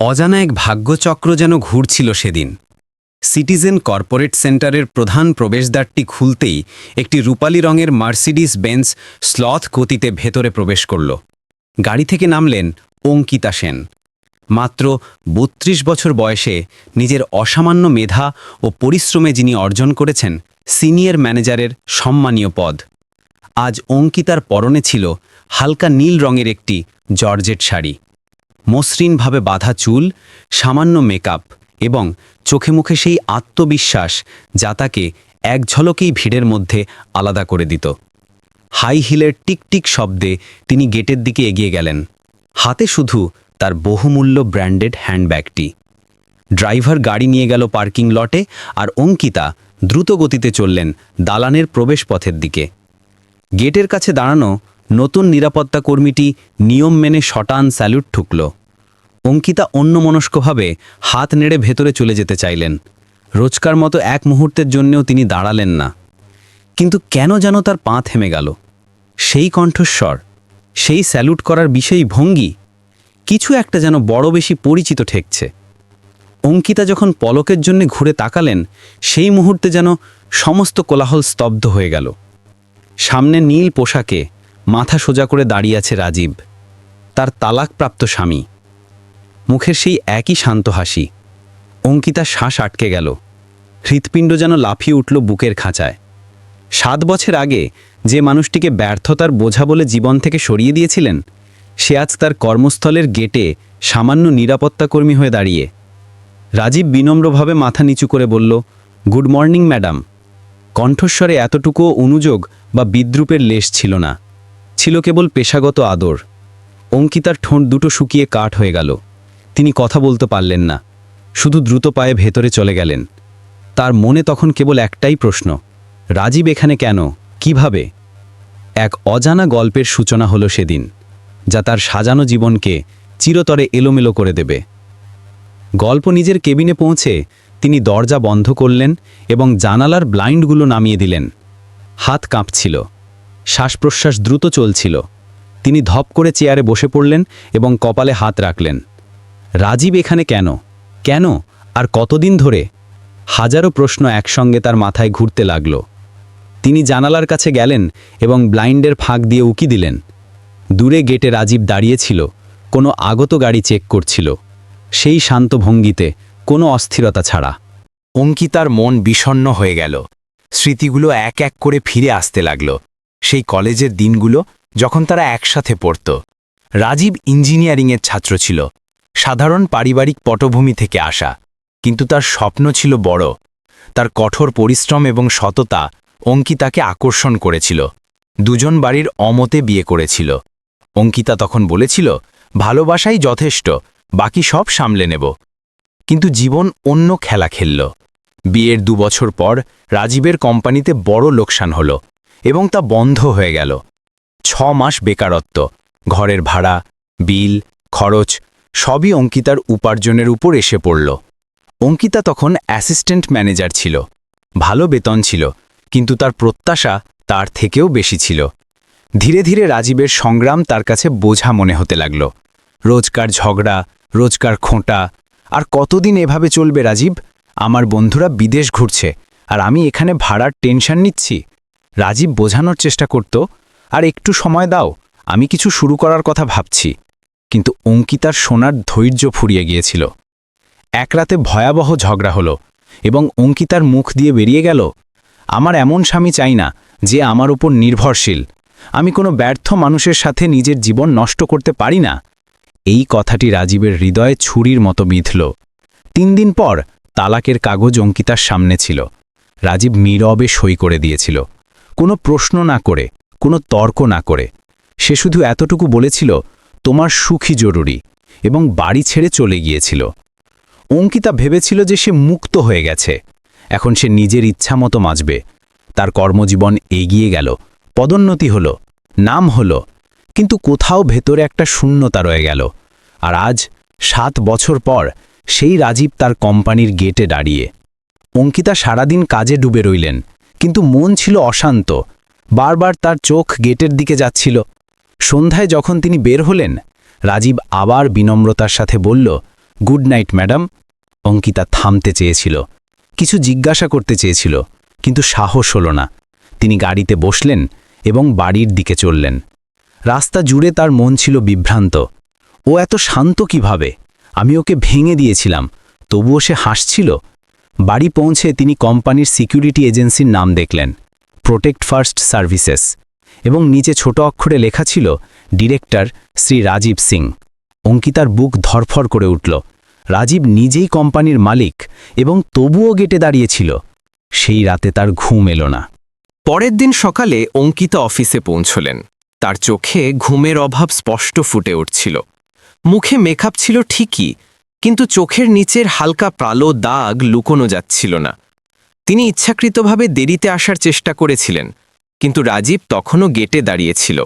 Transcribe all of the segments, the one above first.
অজানা এক ভাগ্যচক্র যেন ঘুরছিল সেদিন। সিটিজেন কর্পোরেট সেন্টারের প্রধান প্রবেশদ্বারটি খুলতেই একটি রূপালী রঙের মার্সিডিস বেঞ্চ স্লথ গতিতে ভেতরে প্রবেশ করল। গাড়ি থেকে নামলেন অঙ্কিতা সেন। মাত্র বত্রিশ বছর বয়সে নিজের অসামান্য মেধা ও পরিশ্রমে যিনি অর্জন করেছেন, সিনিয়র ম্যানেজারের সম্মানীয় পদ। আজ অঙ্কিতার পরনে ছিল হালকা নীল রঙের একটি জর্জেট শাড়ি। মসৃণভাবে বাঁধা চুল, সামান্য মেকআপ এবং চোখে মুখে সেই আত্মবিশ্বাস যা তাকে এক ঝলকেই ভিড়ের মধ্যে আলাদা করে দিত। হাই হিলের টিকটিক শব্দে তিনি গেটের দিকে এগিয়ে গেলেন। হাতে শুধু তার বহুমূল্য ব্র্যান্ডেড হ্যান্ডব্যাগটি। ড্রাইভার গাড়ি নিয়ে গেল পার্কিং লটে আর অঙ্কিতা দ্রুত গতিতে চললেন দালানের প্রবেশপথের দিকে। গেটের কাছে দাঁড়ানো নতুন নিরাপত্তা কর্মীটি নিয়ম মেনে শটান স্যালুট ঠুকল। অঙ্কিতা অন্যমনস্কভাবে হাত নেড়ে ভেতরে চলে যেতে চাইলেন। রোজকার মতো এক মুহূর্তের জন্যেও তিনি দাঁড়ালেন না। কিন্তু কেন যেন তার পা থেমে গেল? সেই কণ্ঠস্বর, সেই স্যালুট করার বিষয়ী ভঙ্গি? কিছু একটা যেন বড় বেশি পরিচিত ঠেকছে। অঙ্কিতা যখন পলকের জন্য ঘুরে তাকালেন, সেই মুহূর্তে যেন সমস্ত কোলাহল স্তব্ধ হয়ে গেল। সামনে নীল পোশাকে মাথা সোজা করে দাঁড়িয়ে আছে রাজীব। তার তালাকপ্রাপ্ত স্বামী। মুখের সেই একই শান্ত হাসি। অঙ্কিতার শ্বাস আটকে গেল। হৃৎপিণ্ড যেন লাফিয়ে উঠল বুকের খাঁচায়। সাত বছর আগে যে মানুষটিকে ব্যর্থতার বোঝা বলে জীবন থেকে সরিয়ে দিয়েছিলেন, সে আজ তার কর্মস্থলের গেটে সামান্য নিরাপত্তাকর্মী হয়ে দাঁড়িয়ে। রাজীব বিনম্রভাবে মাথা নিচু করে বলল, গুড মর্নিং, ম্যাডাম। কণ্ঠস্বরে এতটুকুও অনুযোগ বা বিদ্রুপের লেশ ছিল না। ছিল কেবল পেশাগত আদর। অঙ্কিতার ঠোঁট দুটো শুকিয়ে কাঠ হয়ে গেল। তিনি কথা বলতে পারলেন না। শুধু দ্রুত পায়ে ভেতরে চলে গেলেন। তার মনে তখন কেবল একটাই প্রশ্ন, রাজীব এখানে কেন? কীভাবে? এক অজানা গল্পের সূচনা হলো সেদিন, যা তার সাজানো জীবনকে চিরতরে এলোমেলো করে দেবে। গল্প নিজের কেবিনে পৌঁছে তিনি দরজা বন্ধ করলেন এবং জানালার ব্লাইন্ডগুলো নামিয়ে দিলেন। হাত কাঁপছিল। শ্বাস প্রশ্বাস দ্রুত চলছিল। তিনি ধপ করে চেয়ারে বসে পড়লেন এবং কপালে হাত রাখলেন। রাজীব এখানে কেন? কেন? আর কতদিন ধরে? হাজারো প্রশ্ন একসঙ্গে তার মাথায় ঘুরতে লাগল। তিনি জানালার কাছে গেলেন এবং ব্লাইন্ডের ফাঁক দিয়ে উকি দিলেন। দূরে গেটে রাজীব দাঁড়িয়েছিল, কোনো আগত গাড়ি চেক করছিল। সেই শান্ত ভঙ্গিতে, কোনো অস্থিরতা ছাড়া। অঙ্কিতার মন বিষণ্ণ হয়ে গেল। স্মৃতিগুলো এক এক করে ফিরে আসতে লাগল। সেই কলেজের দিনগুলো যখন তারা একসাথে পড়ত। রাজীব ইঞ্জিনিয়ারিংয়ের ছাত্র ছিল। সাধারণ পারিবারিক পটভূমি থেকে আসা। কিন্তু তার স্বপ্ন ছিল বড়। তার কঠোর পরিশ্রম এবং সততা অঙ্কিতাকে আকর্ষণ করেছিল। দুজন বাড়ির অমতে বিয়ে করেছিল। অঙ্কিতা তখন বলেছিল, ভালোবাসাই যথেষ্ট, বাকি সব সামলে নেব। কিন্তু জীবন অন্য খেলা খেলল। বিয়ের দু বছর পর রাজীবের কোম্পানিতে বড় লোকসান হল। এবং তা বন্ধ হয়ে গেল। ছ মাস বেকারত্ব, ঘরের ভাড়া, বিল, খরচ সবই অঙ্কিতার উপার্জনের উপর এসে পড়ল। অঙ্কিতা তখন অ্যাসিস্ট্যান্ট ম্যানেজার ছিল। ভালো বেতন ছিল, কিন্তু তার প্রত্যাশা তার থেকেও বেশি ছিল। ধীরে ধীরে রাজীবের সংগ্রাম তার কাছে বোঝা মনে হতে লাগল। রোজকার ঝগড়া, রোজকার খোঁটা, আর কতদিন এভাবে চলবে রাজীব? আমার বন্ধুরা বিদেশ ঘুরছে, আর আমি এখানে ভাড়ার টেনশন নিচ্ছি। রাজীব বোঝানোর চেষ্টা করত, আর একটু সময় দাও, আমি কিছু শুরু করার কথা ভাবছি। কিন্তু অঙ্কিতার সোনার ধৈর্য ফুরিয়ে গিয়েছিল। এক রাতে ভয়াবহ ঝগড়া হলো এবং অঙ্কিতার মুখ দিয়ে বেরিয়ে গেল, আমার এমন স্বামী চাই না যে আমার উপর নির্ভরশীল। আমি কোনো ব্যর্থ মানুষের সাথে নিজের জীবন নষ্ট করতে পারি না। এই কথাটি রাজীবের হৃদয়ে ছুরির মতো বিঁধল। তিন দিন পর তালাকের কাগজ অঙ্কিতার সামনে ছিল। রাজীব নীরবে সই করে দিয়েছিল। কোনো প্রশ্ন না করে, কোনো তর্ক না করে। সে শুধু এতটুকু বলেছিল, তোমার সুখী জরুরি এবং বাড়ি ছেড়ে চলে গিয়েছিল। অঙ্কিতা ভেবেছিল যে সে মুক্ত হয়ে গেছে। এখন সে নিজের ইচ্ছা মতো মাজবে। তার কর্মজীবন এগিয়ে গেল, পদোন্নতি হল, নাম হল, কিন্তু কোথাও ভেতরে একটা শূন্যতা রয়ে গেল। আর আজ, সাত বছর পর, সেই রাজীব তার কোম্পানির গেটে দাঁড়িয়ে। অঙ্কিতা সারাদিন কাজে ডুবে রইলেন। কিন্তু মন ছিল অশান্ত। বারবার তার চোখ গেটের দিকে যাচ্ছিল। সন্ধ্যায় যখন তিনি বের হলেন, রাজীব আবার বিনম্রতার সাথে বলল, গুড নাইট, ম্যাডাম। অঙ্কিতা থামতে চেয়েছিল। কিছু জিজ্ঞাসা করতে চেয়েছিল, কিন্তু সাহস হল না। তিনি গাড়িতে বসলেন এবং বাড়ির দিকে চললেন। রাস্তা জুড়ে তার মন ছিল বিভ্রান্ত। ও এত শান্ত কীভাবে? আমি ওকে ভেঙে দিয়েছিলাম। তবুও সে হাসছিল? বাড়ি পৌঁছে তিনি কোম্পানির সিকিউরিটি এজেন্সির নাম দেখলেন, প্রোটেক্ট ফার্স্ট সার্ভিসেস, এবং নিচে ছোট অক্ষরে লেখা ছিল, ডিরেক্টর শ্রী রাজীব সিং। অঙ্কিতার বুক ধরফর করে উঠল। রাজীব নিজেই কোম্পানির মালিক এবং তবুও গেটে দাঁড়িয়েছিল। সেই রাতে তার ঘুম এলো না। পরের দিন সকালে অঙ্কিতা অফিসে পৌঁছলেন। তার চোখে ঘুমের অভাব স্পষ্ট ফুটে উঠছিল। মুখে মেকআপ ছিল ঠিকই কিন্তু চোখের নিচের হালকা প্রালো দাগ লুকোনো যাচ্ছিল না। তিনি ইচ্ছাকৃতভাবে দেরিতে আসার চেষ্টা করেছিলেন, কিন্তু রাজীব তখনও গেটে দাঁড়িয়েছিল।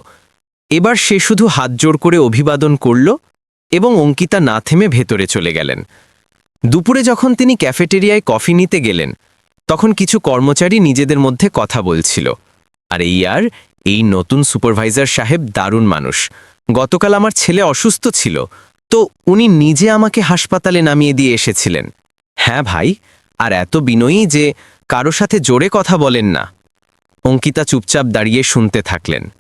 এবার সে শুধু হাত জোর করে অভিবাদন করল এবং অঙ্কিতা না থেমে ভেতরে চলে গেলেন। দুপুরে যখন তিনি ক্যাফেটেরিয়ায় কফি নিতে গেলেন, তখন কিছু কর্মচারী নিজেদের মধ্যে কথা বলছিল। আর এই আর এই নতুন সুপারভাইজার সাহেব দারুণ মানুষ। গতকাল আমার ছেলে অসুস্থ ছিল। তো উনি নিজে আমাকে হাসপাতালে নামিয়ে দিয়ে এসেছিলেন। হ্যাঁ ভাই, আর এত বিনয়ী যে কারও সাথে জোরে কথা বলেন না। অঙ্কিতা চুপচাপ দাঁড়িয়ে শুনতে থাকলেন।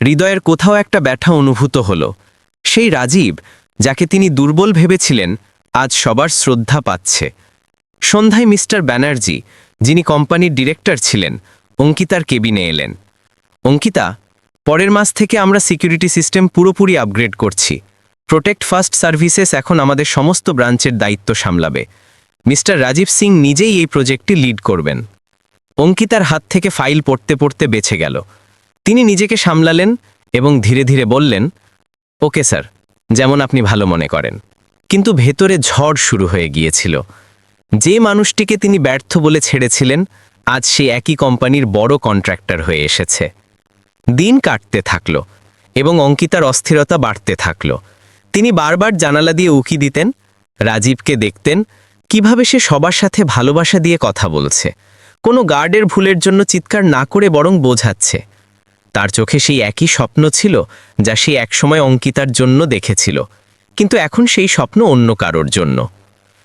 হৃদয়ের কোথাও একটা ব্যথা অনুভূত হল। সেই রাজীব, যাকে তিনি দুর্বল ভেবেছিলেন, আজ সবার শ্রদ্ধা পাচ্ছে। সন্ধ্যায় মিস্টার ব্যানার্জি, যিনি কোম্পানির ডিরেক্টর ছিলেন, অঙ্কিতার কেবিনে এলেন। অঙ্কিতা, পরের মাস থেকে আমরা সিকিউরিটি সিস্টেম পুরোপুরি আপগ্রেড করছি। প্রোটেক্ট ফার্স্ট সার্ভিসেস এখন আমাদের সমস্ত ব্রাঞ্চের দায়িত্ব সামলাবে। মিস্টার রাজীব সিং নিজেই এই প্রজেক্টটি লিড করবেন। অঙ্কিতার হাত থেকে ফাইল পড়তে পড়তে বেছে গেল। তিনি নিজেকে সামলালেন এবং ধীরে ধীরে বললেন, ওকে স্যার, যেমন আপনি ভালো মনে করেন। কিন্তু ভেতরে ঝড় শুরু হয়ে গিয়েছিল। যে মানুষটিকে তিনি ব্যর্থ বলে ছেড়েছিলেন, আজ সে একই কোম্পানির বড় কন্ট্রাক্টর হয়ে এসেছে। দিন কাটতে থাকল এবং অঙ্কিতার অস্থিরতা বাড়তে থাকল। তিনি বারবার জানালা দিয়ে উকি দিতেন, রাজীবকে দেখতেন, কীভাবে সে সবার সাথে ভালোবাসা দিয়ে কথা বলছে। কোনো গার্ডের ভুলের জন্য চিৎকার না করে বরং বোঝাচ্ছে। তার চোখে সেই একই স্বপ্ন ছিল, যা সে একসময় অঙ্কিতার জন্য দেখেছিল। কিন্তু এখন সেই স্বপ্ন অন্য কারোর জন্য।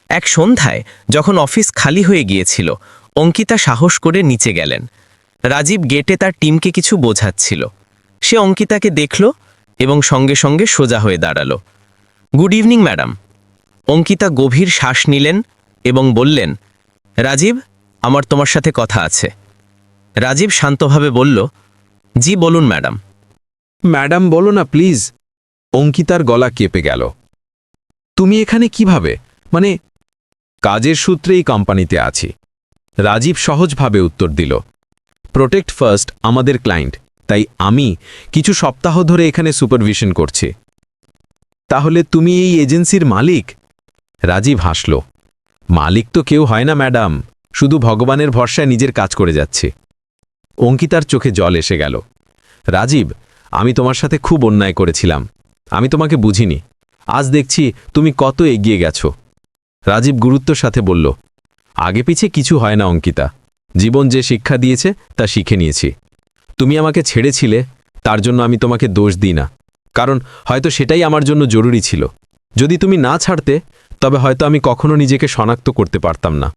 এক সন্ধ্যায়, যখন অফিস খালি হয়ে গিয়েছিল, অঙ্কিতা সাহস করে নিচে গেলেন। রাজীব গেটে তার টিমকে কিছু বোঝাচ্ছিল। সে অঙ্কিতাকে দেখল এবং সঙ্গে সঙ্গে সোজা হয়ে দাঁড়াল। Good evening, madam. অঙ্কিতা গভীর শ্বাস নিলেন এবং বললেন, রাজীব, আমার তোমার সাথে কথা আছে। রাজীব শান্তভাবে বলল, জি, বলুন, ম্যাডাম। ম্যাডাম, বলো না, প্লিজ। অঙ্কিতার গলা কেঁপে গেল। তুমি এখানে কীভাবে? মানে কাজের সূত্রে এই কোম্পানিতে আছি। রাজীব সহজভাবে উত্তর দিল প্রোটেক্ট ফার্স্ট আমাদের ক্লায়েন্ট তাই আমি কিছু সপ্তাহ ধরে এখানে সুপারভিশন করছি। তাহলে তুমি এই এজেন্সির মালিক? রাজীব হাসল। মালিক তো কেউ হয় না, ম্যাডাম। শুধু ভগবানের ভরসায় নিজের কাজ করে যাচ্ছে। অঙ্কিতার চোখে জল এসে গেল। রাজীব, আমি তোমার সাথে খুব অন্যায় করেছিলাম। আমি তোমাকে বুঝিনি। আজ দেখছি তুমি কত এগিয়ে গেছো। রাজীব গুরুত্বর সাথে বলল, আগে পিছে কিছু হয় না, অঙ্কিতা। জীবন যে শিক্ষা দিয়েছে, তা শিখে নিয়েছি। তুমি আমাকে ছেড়েছিলে, তার জন্য আমি তোমাকে দোষ দিই না। কারণ হয়তো সেটাই আমার জন্য জরুরি ছিল। যদি তুমি না ছাড়তে, তবে হয়তো আমি কখনো নিজেকে শনাক্ত করতে পারতাম না।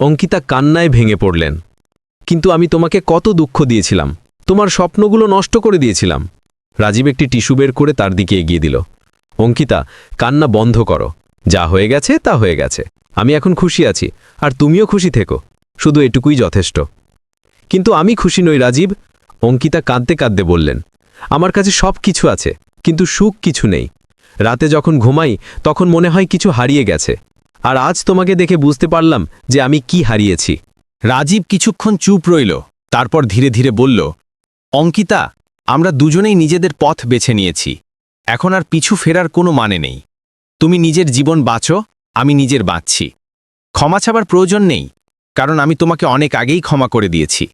অঙ্কিতা কান্নায় ভেঙে পড়লেন। কিন্তু আমি তোমাকে কত দুঃখ দিয়েছিলাম। তোমার স্বপ্নগুলো নষ্ট করে দিয়েছিলাম। রাজীব একটি টিস্যু বের করে তার দিকে এগিয়ে দিল। অঙ্কিতা, কান্না বন্ধ করো। যা হয়ে গেছে, তা হয়ে গেছে। আমি এখন খুশি আছি, আর তুমিও খুশি থেকো। শুধু এটুকুই যথেষ্ট। কিন্তু আমি খুশি নই, রাজীব। অঙ্কিতা কাঁদতে কাঁদতে বললেন আমার কাছে সব কিছু আছে, কিন্তু সুখ কিছু নেই। রাতে যখন ঘুমাই, তখন মনে হয় কিছু হারিয়ে গেছে। আর আজ তোমাকে দেখে বুঝতে পারলাম যে আমি কি হারিয়েছি। রাজীব কিছুক্ষণ চুপ রইল, তারপর ধীরে ধীরে বলল, অঙ্কিতা, আমরা দুজনেই নিজেদের পথ বেছে নিয়েছি। এখন আর পিছু ফেরার কোনো মানে নেই। তুমি নিজের জীবন বাঁচো, আমি নিজের বাঁচছি। ক্ষমা ছাবার প্রয়োজন নেই, কারণ আমি তোমাকে অনেক আগেই ক্ষমা করে দিয়েছি।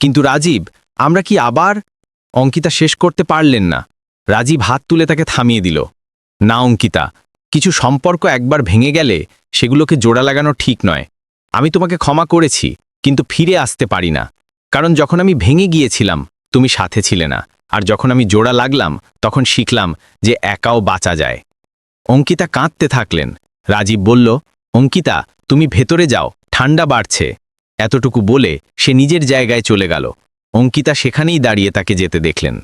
কিন্তু রাজীব, আমরা কি আবার অঙ্কিতা শেষ করতে পারলেন না। রাজীব হাত তুলে তাকে থামিয়ে দিল। না, অঙ্কিতা, কিছু সম্পর্ক একবার ভেঙে গেলে সেগুলোকে জোড়া লাগানো ঠিক নয়। আমি তোমাকে ক্ষমা করেছি, কিন্তু ফিরে আসতে পারি না। কারণ যখন আমি ভেঙে গিয়েছিলাম, তুমি সাথে ছিলে না। আর যখন আমি জোড়া লাগলাম, তখন শিখলাম যে একাও বাঁচা যায়। অঙ্কিতা কাঁদতে থাকলেন। রাজীব বলল, অঙ্কিতা, তুমি ভেতরে যাও ঠান্ডা বাড়ছে। এতটুকু বলে সে নিজের জায়গায় চলে গেল। অঙ্কিতা সেখানেই দাঁড়িয়ে তাকে যেতে দেখলেন।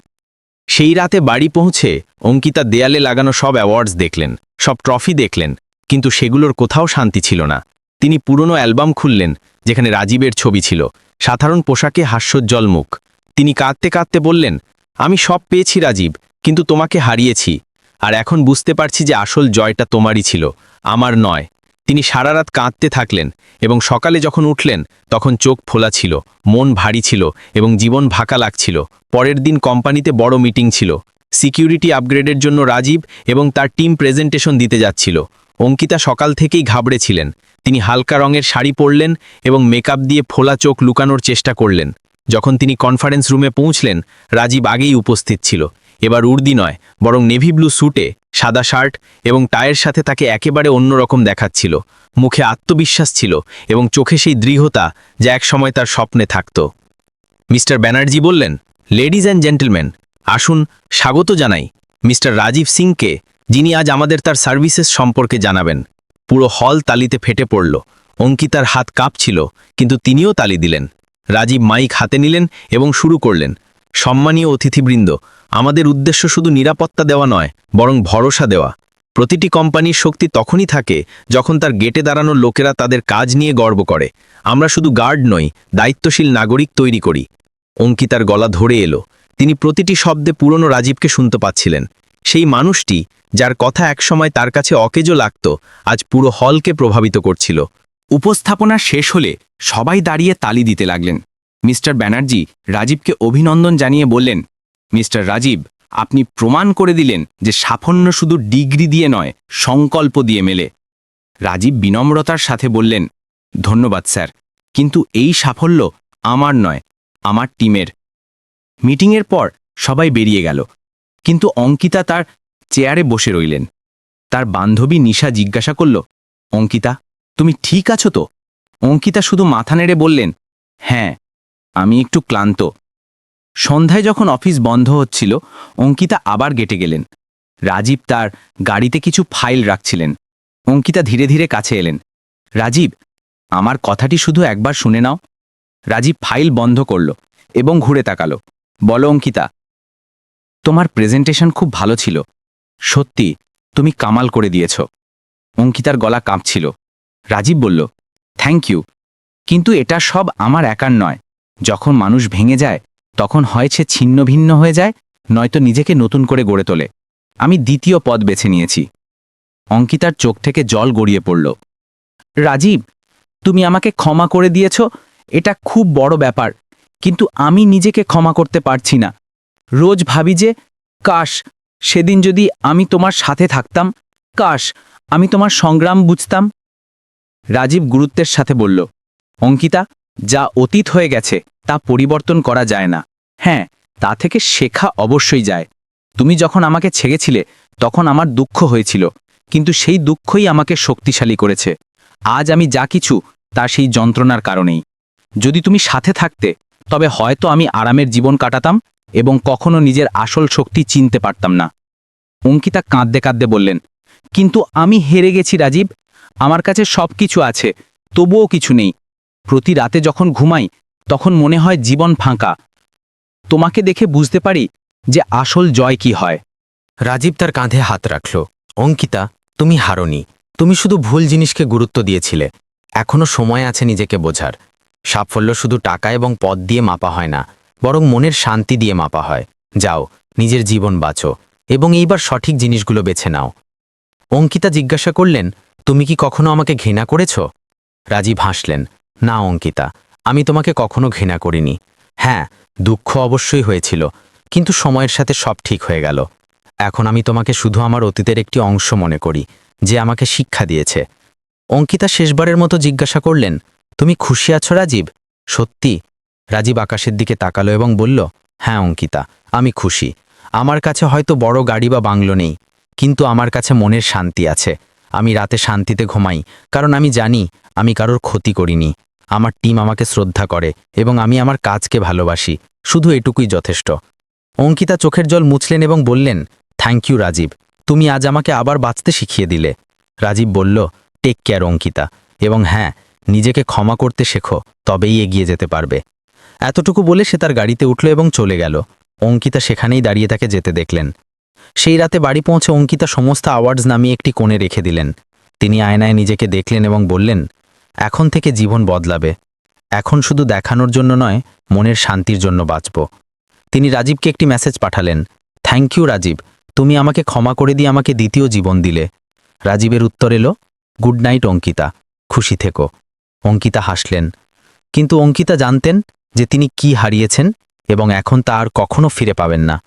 সেই রাতে বাড়ি পৌঁছে অঙ্কিতা দেয়ালে লাগানো সব অ্যাওয়ার্ডস দেখলেন, সব ট্রফি দেখলেন, কিন্তু সেগুলোর কোথাও শান্তি ছিল না। তিনি পুরনো অ্যালবাম খুললেন, যেখানে রাজীবের ছবি ছিল, সাধারণ পোশাকে হাস্যোজ্জ্বল মুখ। তিনি কাঁদতে কাঁদতে বললেন, আমি সব পেয়েছি রাজীব, কিন্তু তোমাকে হারিয়েছি। আর এখন বুঝতে পারছি যে আসল জয়টা তোমারই ছিল, আমার নয়। তিনি সারা রাত কাঁদতে থাকলেন এবং সকালে যখন উঠলেন, তখন চোখ ফোলা ছিল, মন ভারী ছিল এবং জীবন ভাকা লাগছিল। পরের দিন কোম্পানিতে বড় মিটিং ছিল। সিকিউরিটি আপগ্রেডের জন্য রাজীব এবং তার টিম প্রেজেন্টেশন দিতে যাচ্ছিল। অঙ্কিতা সকাল থেকেই ঘাবড়েছিলেন তিনি হালকা রঙের শাড়ি পরলেন এবং মেকআপ দিয়ে ফোলা চোখ লুকানোর চেষ্টা করলেন। যখন তিনি কনফারেন্স রুমে পৌঁছলেন, রাজীব আগেই উপস্থিত ছিল। এবার উর্দি নয়, বরং নেভি ব্লু স্যুটে সাদা শার্ট এবং টায়ের সাথে তাকে একেবারে অন্যরকম দেখাচ্ছিল। মুখে আত্মবিশ্বাস ছিল এবং চোখে সেই দৃঢ়তা যা একসময় তার স্বপ্নে থাকত। মিস্টার ব্যানার্জি বললেন লেডিজ অ্যান্ড জেন্টেলম্যান আসুন স্বাগত জানাই মিস্টার রাজীব সিংকে, যিনি আজ আমাদের তার সার্ভিসেস সম্পর্কে জানাবেন। পুরো হল তালিতে ফেটে পড়ল। অঙ্কিতার হাত কাঁপছিল, কিন্তু তিনিও তালি দিলেন। রাজীব মাইক হাতে নিলেন এবং শুরু করলেন। সম্মানীয় অতিথিবৃন্দ, আমাদের উদ্দেশ্য শুধু নিরাপত্তা দেওয়া নয়, বরং ভরসা দেওয়া। প্রতিটি কোম্পানির শক্তি তখনই থাকে যখন তার গেটে দাঁড়ানোর লোকেরা তাদের কাজ নিয়ে গর্ব করে। আমরা শুধু গার্ড নই, দায়িত্বশীল নাগরিক তৈরি করি। অঙ্কিতার গলা ধরে এলো। তিনি প্রতিটি শব্দে পুরনো রাজীবকে শুনতে পাচ্ছিলেন। সেই মানুষটি, যার কথা একসময় তার কাছে অকেজো লাগত, আজ পুরো হলকে প্রভাবিত করছিল। উপস্থাপনা শেষ হলে সবাই দাঁড়িয়ে তালি দিতে লাগলেন। মিস্টার ব্যানার্জি রাজীবকে অভিনন্দন জানিয়ে বললেন, মিস্টার রাজীব, আপনি প্রমাণ করে দিলেন যে সাফল্য শুধু ডিগ্রি দিয়ে নয়, সংকল্প দিয়ে মেলে। রাজীব বিনম্রতার সাথে বললেন, ধন্যবাদ স্যার, কিন্তু এই সাফল্য আমার নয়, আমার টিমের। মিটিংয়ের পর সবাই বেরিয়ে গেল, কিন্তু অঙ্কিতা তার চেয়ারে বসে রইলেন। তার বান্ধবী নিশা জিজ্ঞাসা করল, অঙ্কিতা, তুমি ঠিক আছো তো? অঙ্কিতা শুধু মাথা নেড়ে বললেন হ্যাঁ আমি একটু ক্লান্ত। সন্ধ্যায় যখন অফিস বন্ধ হচ্ছিল, অঙ্কিতা আবার গেটে গেলেন। রাজীব তার গাড়িতে কিছু ফাইল রাখছিলেন। অঙ্কিতা ধীরে ধীরে কাছে এলেন। রাজীব, আমার কথাটি শুধু একবার শুনে নাও। রাজীব ফাইল বন্ধ করল এবং ঘুরে তাকালো। বলো, অঙ্কিতা, তোমার প্রেজেন্টেশন খুব ভালো ছিল। সত্যি, তুমি কামাল করে দিয়েছ। অঙ্কিতার গলা কাঁপছিল। রাজীব বলল থ্যাংক ইউ কিন্তু এটা সব আমার একার নয়। যখন মানুষ ভেঙে যায়, তখন হয় সে ছিন্ন ভিন্ন হয়ে যায়, নয়তো নিজেকে নতুন করে গড়ে তোলে। আমি দ্বিতীয় পদ বেছে নিয়েছি। অঙ্কিতার চোখ থেকে জল গড়িয়ে পড়ল। রাজীব, তুমি আমাকে ক্ষমা করে দিয়েছ, এটা খুব বড় ব্যাপার, কিন্তু আমি নিজেকে ক্ষমা করতে পারছি না। রোজ ভাবি যে, কাশ, সেদিন যদি আমি তোমার সাথে থাকতাম, কাশ, আমি তোমার সংগ্রাম বুঝতাম। রাজীব গুরুত্বের সাথে বলল, অঙ্কিতা যা অতীত হয়ে গেছে তা পরিবর্তন করা যায় না। হ্যাঁ তা থেকে শেখা অবশ্যই যায়। তুমি যখন আমাকে ছেড়েছিলে, তখন আমার দুঃখ হয়েছিল, কিন্তু সেই দুঃখই আমাকে শক্তিশালী করেছে। আজ আমি যা কিছু, তা সেই যন্ত্রণার কারণেই। যদি তুমি সাথে থাকতে, তবে হয়তো আমি আরামের জীবন কাটাতাম এবং কখনো নিজের আসল শক্তি চিনতে পারতাম না। অঙ্কিতা কাঁদতে কাঁদতে বললেন, কিন্তু আমি হেরে গেছি রাজীব। আমার কাছে সব কিছু আছে, তবুও কিছু নেই। প্রতি রাতে যখন ঘুমাই, তখন মনে হয় জীবন ফাঁকা। তোমাকে দেখে বুঝতে পারি যে আসল জয় কি হয়। রাজীব তার কাঁধে হাত রাখল। অঙ্কিতা, তুমি হারনি। তুমি শুধু ভুল জিনিসকে গুরুত্ব দিয়েছিলে। এখনও সময় আছে নিজেকে বোঝার। সাফল্য শুধু টাকা এবং পদ দিয়ে মাপা হয় না, বরং মনের শান্তি দিয়ে মাপা হয়। যাও, নিজের জীবন বাঁচো এবং এইবার সঠিক জিনিসগুলো বেছে নাও। অঙ্কিতা জিজ্ঞাসা করলেন, তুমি কি কখনো আমাকে ঘৃণা করেছ? রাজীব হাসলেন না, অঙ্কিতা, আমি তোমাকে কখনো ঘৃণা করিনি। হ্যাঁ দুঃখ অবশ্যই হয়েছিল, কিন্তু সময়ের সাথে সব ঠিক হয়ে গেল। এখন আমি তোমাকে শুধু আমার অতীতের একটি অংশ মনে করি, যে আমাকে শিক্ষা দিয়েছে। অঙ্কিতা শেষবারের মতো জিজ্ঞাসা করলেন, তুমি খুশি আছো রাজীব? সত্যি। রাজীব আকাশের দিকে তাকালো এবং বলল হ্যাঁ অঙ্কিতা, আমি খুশি। আমার কাছে হয়তো বড় গাড়ি বা বাংলো নেই, কিন্তু আমার কাছে মনের শান্তি আছে। আমি রাতে শান্তিতে ঘুমাই, কারণ আমি জানি, আমি কারোর ক্ষতি করিনি। আমার টিম আমাকে শ্রদ্ধা করে এবং আমি আমার কাজকে ভালোবাসি। শুধু এটুকুই যথেষ্ট। অঙ্কিতা চোখের জল মুছলেন এবং বললেন থ্যাংক ইউ রাজীব। তুমি আজ আমাকে আবার বাঁচতে শিখিয়ে দিলে। রাজীব বলল টেক কেয়ার অঙ্কিতা। এবং হ্যাঁ নিজেকে ক্ষমা করতে শেখো, তবেই এগিয়ে যেতে পারবে। এতটুকু বলে সে তার গাড়িতে উঠল এবং চলে গেল। অঙ্কিতা সেখানেই দাঁড়িয়ে তাকে যেতে দেখলেন। সেই রাতে বাড়ি পৌঁছে অঙ্কিতা সমস্ত অ্যাওয়ার্ডস নামিয়ে একটি কোণে রেখে দিলেন। তিনি আয়নায় নিজেকে দেখলেন এবং বললেন এখন থেকে জীবন বদলাবে। এখন শুধু দেখানোর জন্য নয়, মনের শান্তির জন্য বাঁচব। তিনি রাজীবকে একটি মেসেজ পাঠালেন। Thank you Rajiv. তুমি আমাকে ক্ষমা করে দিয়ে আমাকে দ্বিতীয় জীবন দিলে রাজীবের উত্তর এলো গুড নাইট অঙ্কিতা। খুশি থেকো অঙ্কিতা হাসলেন। কিন্তু অঙ্কিতা জানতেন যে তিনি কি হারিয়েছেন এবং এখন তা আর কখনো ফিরে পাবেন না।